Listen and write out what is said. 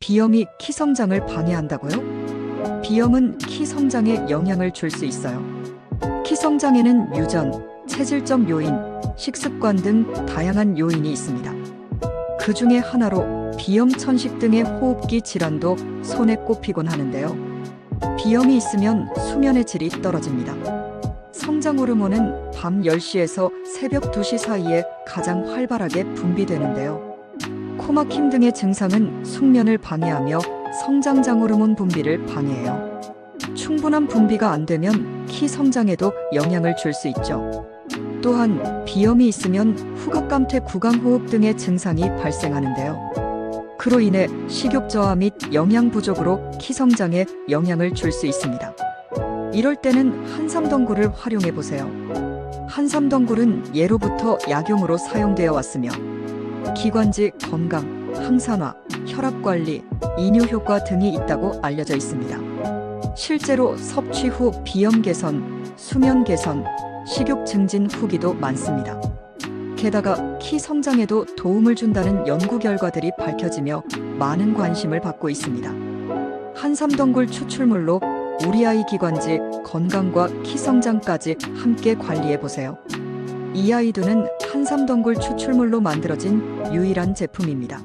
비염이 키 성장을 방해한다고요? 비염은 키 성장에 영향을 줄 수 있어요. 키 성장에는 유전, 체질적 요인, 식습관 등 다양한 요인이 있습니다. 그 중에 하나로 비염 천식 등의 호흡기 질환도 손에 꼽히곤 하는데요. 비염이 있으면 수면의 질이 떨어집니다. 성장 호르몬은 밤 10시에서 새벽 2시 사이에 가장 활발하게 분비되는데요. 코막힘 등의 증상은 숙면을 방해하며 성장장 호르몬 분비를 방해해요. 충분한 분비가 안 되면 키 성장에도 영향을 줄 수 있죠. 또한 비염이 있으면 후각감퇴 구강호흡 등의 증상이 발생하는데요. 그로 인해 식욕 저하 및 영양 부족으로 키 성장에 영향을 줄 수 있습니다. 이럴 때는 한삼덩굴을 활용해 보세요. 한삼덩굴은 예로부터 약용으로 사용되어 왔으며 기관지 건강, 항산화, 혈압 관리, 이뇨 효과 등이 있다고 알려져 있습니다. 실제로 섭취 후 비염 개선, 수면 개선, 식욕 증진 후기도 많습니다. 게다가 키 성장에도 도움을 준다는 연구 결과들이 밝혀지며 많은 관심을 받고 있습니다. 한삼덩굴 추출물로 우리 아이 기관지 건강과 키 성장까지 함께 관리해 보세요. 이 아이두는 한삼덩굴 추출물로 만들어진 유일한 제품입니다.